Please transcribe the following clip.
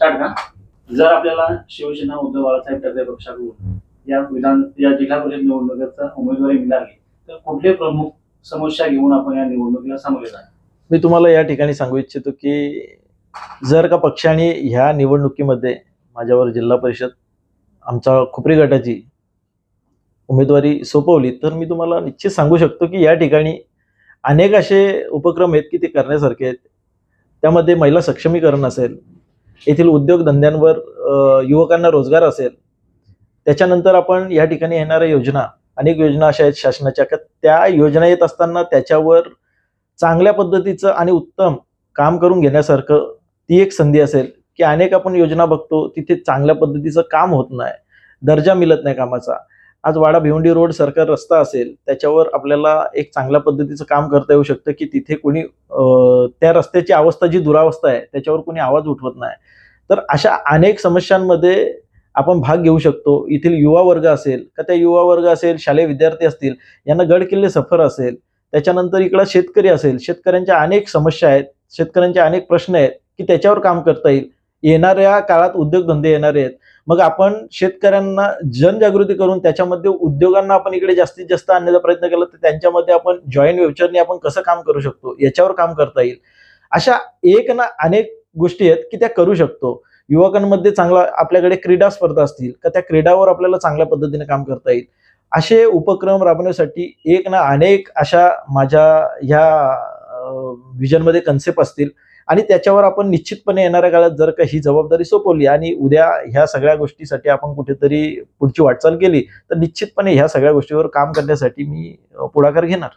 Start का जर आपल्याला शिवसेना उद्धव बाळासाहेब ठाकरे पक्षाकडून या विधान या जिल्हा परिषद निवडणुकीचा उमेदवारी मिळाली तर कुठले प्रमुख समस्या घेऊन आपण या निवडणुकीला सामोरे जाणार? मी तुम्हाला या ठिकाणी सांगू इच्छितो की जर का पक्षाने ह्या निवडणुकीमध्ये माझ्यावर जिल्हा परिषद आमच्या खुपरी गटाची उमेदवारी सोपवली तर मी तुम्हाला निश्चित सांगू शकतो की या ठिकाणी अनेक असे उपक्रम आहेत की ते करण्यासारखे आहेत. त्यामध्ये महिला सक्षमीकरण असेल येथील उद्योगधंद्यांवर युवकांना रोजगार असेल त्याच्यानंतर आपण या ठिकाणी येणाऱ्या योजना अनेक योजना अशा आहेत शासनाच्या. का त्या योजना येत असताना त्याच्यावर चांगल्या पद्धतीचं आणि उत्तम काम करून घेण्यासारखं ती एक संधी असेल की अनेक आपण योजना बघतो तिथे चांगल्या पद्धतीचं काम होत नाही दर्जा मिळत नाही कामाचा. आज वाडा भिवंडी रोड सरकार रस्ता असेल त्याच्यावर आपल्याला एक चांगल्या पद्धतीचं काम करता येऊ शकतं की तिथे कोणी त्या रस्त्याची अवस्था जी दुरावस्था आहे त्याच्यावर कोणी आवाज उठवत नाही. तर अशा अनेक समस्यांमध्ये आपण भाग घेऊ शकतो. येथील युवा वर्ग असेल का त्या युवा वर्ग असेल शालेय विद्यार्थी असतील यांना गड किल्ले सफर असेल त्याच्यानंतर इकडं शेतकरी असेल शेतकऱ्यांच्या अनेक समस्या आहेत शेतकऱ्यांचे अनेक प्रश्न आहेत की त्याच्यावर काम करता येईल. येणाऱ्या काळात उद्योगधंदे येणारे आहेत. मग आपण शेतकऱ्यांना जनजागृती करून त्याच्यामध्ये उद्योगांना आपण इकडे जास्तीत जास्त आणण्याचा प्रयत्न केला तर त्यांच्यामध्ये आपण जॉईंट व्हेंचरने आपण कसं काम करू शकतो याच्यावर काम करता येईल. अशा एक ना अनेक गोष्टी आहेत की त्या करू शकतो. युवकांमध्ये चांगला आपल्याकडे क्रीडा स्पर्धा असतील का त्या क्रीडावर आपल्याला चांगल्या पद्धतीने काम करता येईल. असे उपक्रम राबवण्यासाठी एक ना अनेक अशा माझ्या ह्या विजनमध्ये कन्सेप्ट असतील. आणि त्याच्यावर आपण निश्चितपणे येणाऱ्या काळात जर का ही जबाबदारी सोपवली आणि उद्या ह्या सगळ्या गोष्टीसाठी आपण कुठेतरी पुढची वाटचाल केली तर निश्चितपणे ह्या सगळ्या गोष्टीवर काम करण्यासाठी मी पुढाकार घेणार.